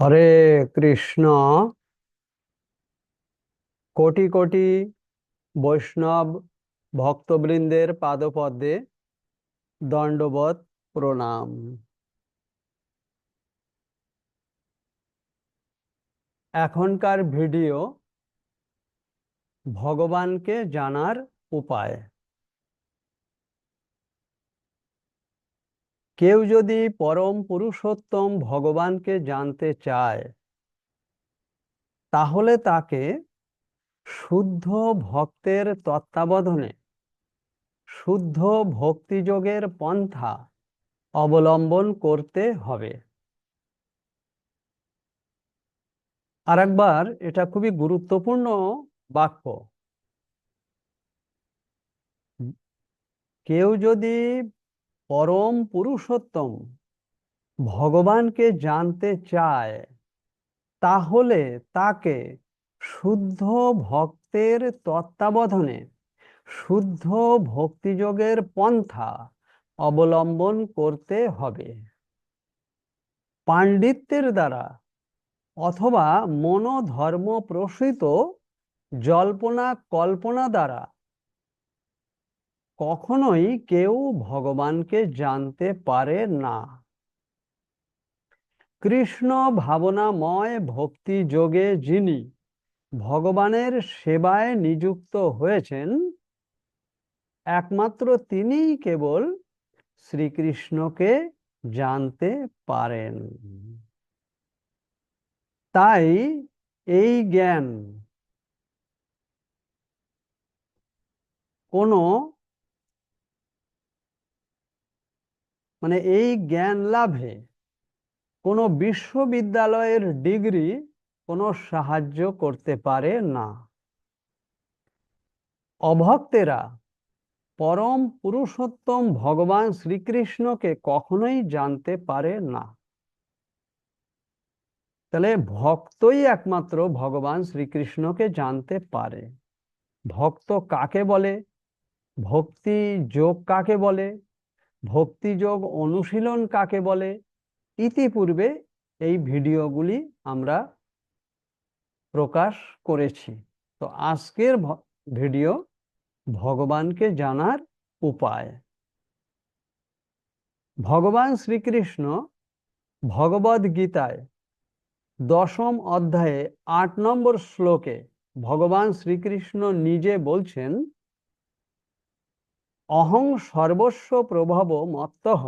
হরে কৃষ্ণ। কোটি কোটি বৈষ্ণব ভক্তবৃন্দের পাদপদ্মে দণ্ডবত প্রণাম। এখনকার ভিডিও ভগবানকে জানার উপায়। কেউ যদি পরম পুরুষোত্তম ভগবানকে জানতে চায়, তাহলে তাকে শুদ্ধ ভক্তের তত্ত্বাবধানে, শুদ্ধ ভক্তিযোগের পন্থা অবলম্বন করতে হবে। আরেকবার এটা খুবই গুরুত্বপূর্ণ বাক্য। কেউ যদি পরম পুরুষোত্তম, ভগবানকে জানতে চায়, তাহলে তাকে শুদ্ধ ভক্তের তত্ত্বাবধানে, শুদ্ধ ভক্তিযোগের পন্থা অবলম্বন করতে হবে। পাণ্ডিত্যের দ্বারা অথবা মনোধর্ম প্রসূত জল্পনা কল্পনা দ্বারা কখনোই কেউ ভগবানকে জানতে পারে না। কৃষ্ণ ভাবনাময় ভক্তি যোগে যিনি ভগবানের সেবায় নিযুক্ত হয়েছেন, একমাত্র তিনিই কেবল শ্রীকৃষ্ণকে জানতে পারেন। তাই এই জ্ঞান কোনো মানে এই জ্ঞান লাভে কোনো বিশ্ববিদ্যালয়ের ডিগ্রি কোনো সাহায্য করতে পারে না। অভক্তেরা পরম পুরুষোত্তম ভগবান শ্রীকৃষ্ণকে কখনোই জানতে পারে না। তাহলে ভক্তই একমাত্র ভগবান শ্রীকৃষ্ণকে জানতে পারে। ভক্ত কাকে বলে? ভক্তি যোগ কাকে বলে? ভক্তিযোগ অনুশীলন কাকে বলে? ইতিপূর্বে এই ভিডিওগুলি আমরা প্রকাশ করেছি। তো আজকের ভিডিও ভগবানকে জানার উপায়। ভগবান শ্রীকৃষ্ণ ভগবদ গীতায় দশম অধ্যায়ে আট নম্বর শ্লোকে ভগবান শ্রীকৃষ্ণ নিজে বলছেন অহং সর্বস্ব প্রভব মত্তঃ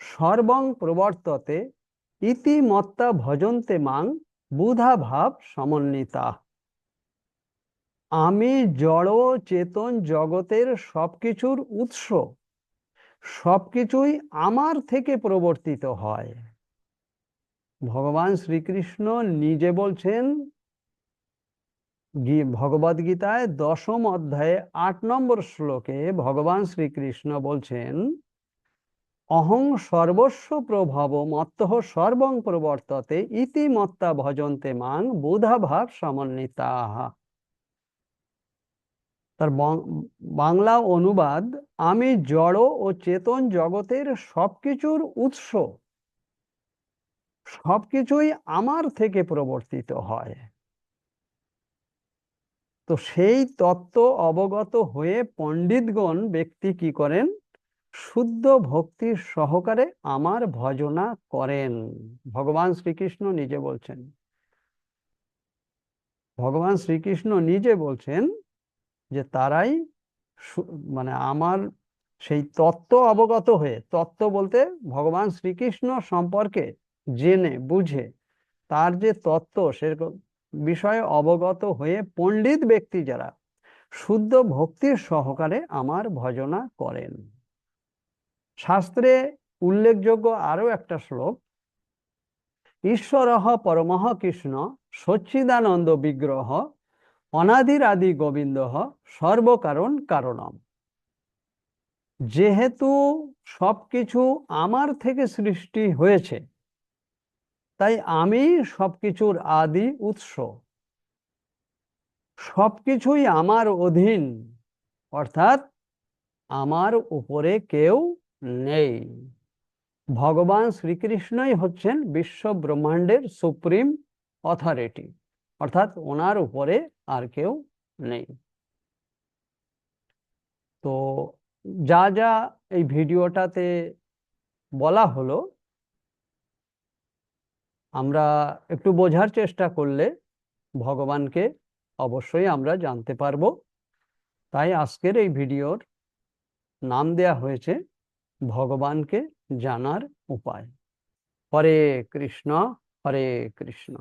সর্বং প্রবর্ততে ইতি মত্তা ভজন্তে মাং বুধা ভাব সমন্বিতা। আমি জড় চেতন জগতের সবকিছুর উৎস, সবকিছুই আমার থেকে প্রবর্তিত হয়। ভগবান শ্রীকৃষ্ণ নিজে বলছেন ভগবদ গীতায় দশম অধ্যায়ে আট নম্বর শ্লোকে ভগবান শ্রীকৃষ্ণ বলছেন, অহং সর্বস্ব প্রভাব মত্ত সর্বং প্রবর্ততে ইতি মত্তা ভজন্তে মাং বুধাভাব সমন্বিতা। তার বাংলা অনুবাদ, আমি জড় ও চেতন জগতের সবকিছুর উৎস, সবকিছুই আমার থেকে প্রবর্তিত হয়। তো সেই তত্ত্ব অবগত হয়ে পণ্ডিতগণ ব্যক্তি কি করেন? শুদ্ধ ভক্তির সহকারে আমার ভজনা করেন। ভগবান শ্রীকৃষ্ণ নিজে বলছেন। ভগবান শ্রীকৃষ্ণ নিজে বলছেন যে তারাই মানে আমার সেই তত্ত্ব অবগত হয়ে, তত্ত্ব বলতে ভগবান শ্রীকৃষ্ণ সম্পর্কে জেনে, বুঝে, তার যে তত্ত্ব সেরকম বিষয়ে অবগত হয়ে পণ্ডিত ব্যক্তি যারা, শুদ্ধ ভক্তির সহকারে আমার ভজনা করেন। শাস্ত্রে উল্লেখযোগ্য আরও একটা শ্লোক, ঈশ্বর পরমহ কৃষ্ণ, সচ্চিদানন্দ বিগ্রহ অনাদির আদি গোবিন্দ সর্বকারণ কারণম। যেহেতু সবকিছু আমার থেকে সৃষ্টি হয়েছে তাই আমি সবকিছুর আদি উৎস। সবকিছুই আমার অধীন, অর্থাৎ আমার উপরে কেউ নেই। ভগবান শ্রীকৃষ্ণই হচ্ছেন বিশ্ব ব্রহ্মাণ্ডের সুপ্রিম অথরিটি, অর্থাৎ ওনার উপরে আর কেউ নেই। তো যা যা এই ভিডিওটাতে বলা হলো আমরা একটু বোঝার চেষ্টা করলে ভগবানকে অবশ্যই আমরা জানতে পারব। তাই আজকের এই ভিডিওর নাম দেয়া হয়েছে ভগবানকে জানার উপায়। হরে কৃষ্ণ হরে কৃষ্ণ।